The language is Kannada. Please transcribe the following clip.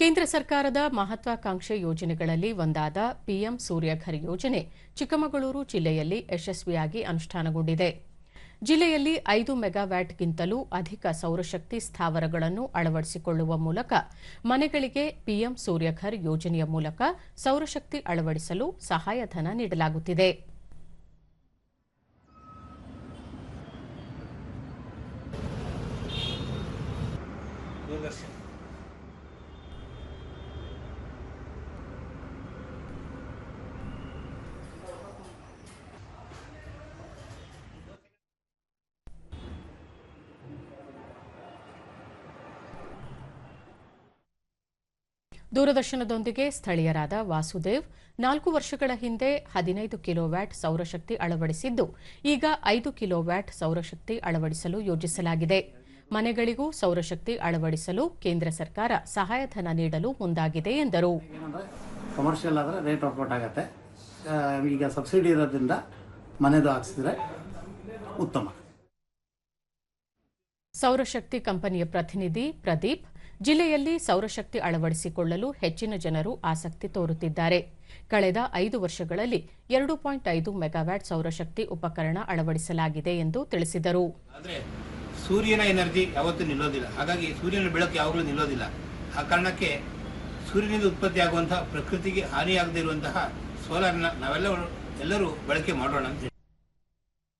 ಕೇಂದ್ರ ಸರ್ಕಾರದ ಮಹತ್ವಾಕಾಂಕ್ಷೆ ಯೋಜನೆಗಳಲ್ಲಿ ಒಂದಾದ ಪಿಎಂ ಸೂರ್ಯಘರ್ ಯೋಜನೆ ಚಿಕ್ಕಮಗಳೂರು ಜಿಲ್ಲೆಯಲ್ಲಿ ಯಶಸ್ವಿಯಾಗಿ ಅನುಷ್ಠಾನಗೊಂಡಿದೆ. ಜಿಲ್ಲೆಯಲ್ಲಿ ಐದು ಮೆಗಾವ್ಯಾಟ್ಗಿಂತಲೂ ಅಧಿಕ ಸೌರಶಕ್ತಿ ಸ್ಥಾವರಗಳನ್ನು ಅಳವಡಿಸಿಕೊಳ್ಳುವ ಮೂಲಕ ಮನೆಗಳಿಗೆ ಪಿಎಂ ಸೂರ್ಯಘರ್ ಯೋಜನೆಯ ಮೂಲಕ ಸೌರಶಕ್ತಿ ಅಳವಡಿಸಲು ಸಹಾಯಧನ ನೀಡಲಾಗುತ್ತಿದೆ. ದೂರದರ್ಶನದೊಂದಿಗೆ ಸ್ಥಳೀಯರಾದ ವಾಸುದೇವ್ ನಾಲ್ಕು ವರ್ಷಗಳ ಹಿಂದೆ ಹದಿನೈದು ಕಿಲೋವ್ಯಾಟ್ ಸೌರಶಕ್ತಿ ಅಳವಡಿಸಿದ್ದು ಈಗ ಐದು ಕಿಲೋವ್ಯಾಟ್ ಸೌರಶಕ್ತಿ ಅಳವಡಿಸಲು ಯೋಜಿಸಲಾಗಿದೆ. ಮನೆಗಳಿಗೂ ಸೌರಶಕ್ತಿ ಅಳವಡಿಸಲು ಕೇಂದ್ರ ಸರ್ಕಾರ ಸಹಾಯಧನ ನೀಡಲು ಮುಂದಾಗಿದೆ ಎಂದರು. ಕಮರ್ಷಿಯಲ್ ಆದರೆ ರೇಟ್ ಆಗುತ್ತೆ. ಈಗ ಸಬ್ಸಿಡಿ ಇರೋದ್ರಿಂದ ಮನೆದು ಹಾಕ್ಸಿದ್ರೆ ಉತ್ತಮ. ಸೌರಶಕ್ತಿ ಕಂಪನಿಯ ಪ್ರತಿನಿಧಿ ಪ್ರದೀಪ್ ಜಿಲ್ಲೆಯಲ್ಲಿ ಸೌರಶಕ್ತಿ ಅಳವಡಿಸಿಕೊಳ್ಳಲು ಹೆಚ್ಚಿನ ಜನರು ಆಸಕ್ತಿ ತೋರುತ್ತಿದ್ದಾರೆ. ಕಳೆದ ಐದು ವರ್ಷಗಳಲ್ಲಿ ಎರಡು ಪಾಯಿಂಟ್ ಐದು ಮೆಗಾವ್ಯಾಟ್ ಸೌರಶಕ್ತಿ ಉಪಕರಣ ಅಳವಡಿಸಲಾಗಿದೆ ಎಂದು ತಿಳಿಸಿದರು. ಸೂರ್ಯನ ಎನರ್ಜಿ ಯಾವತ್ತೂ ನಿಲ್ಲೋದಿಲ್ಲ. ಹಾಗಾಗಿ ಸೂರ್ಯನ ಬೆಳಕು ಯಾವಾಗಲೂ ನಿಲ್ಲೋದಿಲ್ಲ. ಆ ಕಾರಣಕ್ಕೆ ಸೂರ್ಯನಿಂದ ಉತ್ಪತ್ತಿ ಆಗುವಂತಹ ಪ್ರಕೃತಿಗೆ ಹಾನಿಯಾಗದೇ ಇರುವಂತಹ ಸೋಲಾರ್ನ ನಾವೆಲ್ಲ ಎಲ್ಲರೂ ಬಳಕೆ ಮಾಡೋಣ ಅಂತ